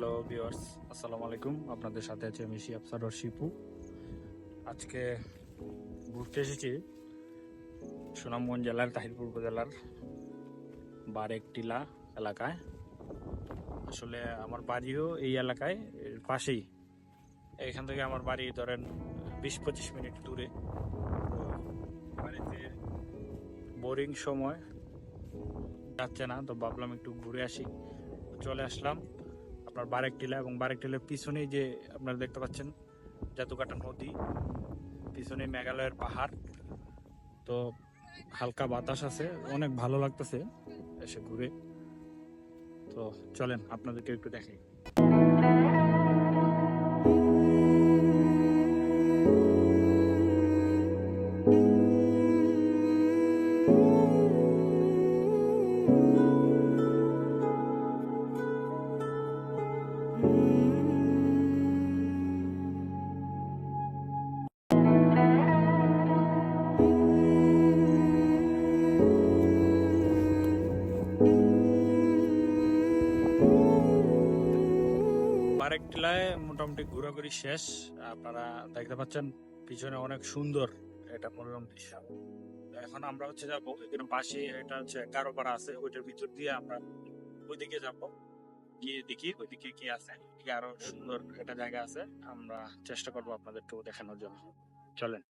আসসালামু আলাইকুম। আপনাদের সাথে আছে আমি শিয়াব সারর শিপু। আজকে ঘুরতে এসেছি সুনামগঞ্জ জেলার, তাহিরপুর উপজেলার বারেক টিলা এলাকায়। আসলে আমার বাড়িও এই এলাকায় পাশেই। এখান থেকে আমার বাড়ি ধরেন বিশ পঁচিশ মিনিট দূরে। বাড়িতে বোরিং সময় যাচ্ছে না, তো ভাবলাম একটু ঘুরে আসি। চলে আসলাম। আপনার বারেক টিলা এবং বারেক টিলার পিছনেই যে আপনারা দেখতে পাচ্ছেন জাতুকাটা নদী পিছনে মেঘালয়ের পাহাড়। তো হালকা বাতাস আছে, অনেক ভালো লাগতেছে এসে ঘুরে। তো চলেন আপনাদেরকে একটু দেখাই। বারেক টিলায় মোটামুটি ঘোরাঘুরি শেষ। আপনারা দেখতে পাচ্ছেন পিছনে অনেক সুন্দর এটা মনোরম দৃশ্য। এখন আমরা হচ্ছে যাব এখানে পাশে এটা হচ্ছে কারোপাড়া আছে, ওইটার ভিতর দিয়ে আমরা ওইদিকে যাব। গিয়ে দেখি ওইদিকে কি আছে আরও সুন্দর একটা জায়গা আছে। আমরা চেষ্টা করব আপনাদেরকেও দেখানোর জন্য। চলেন।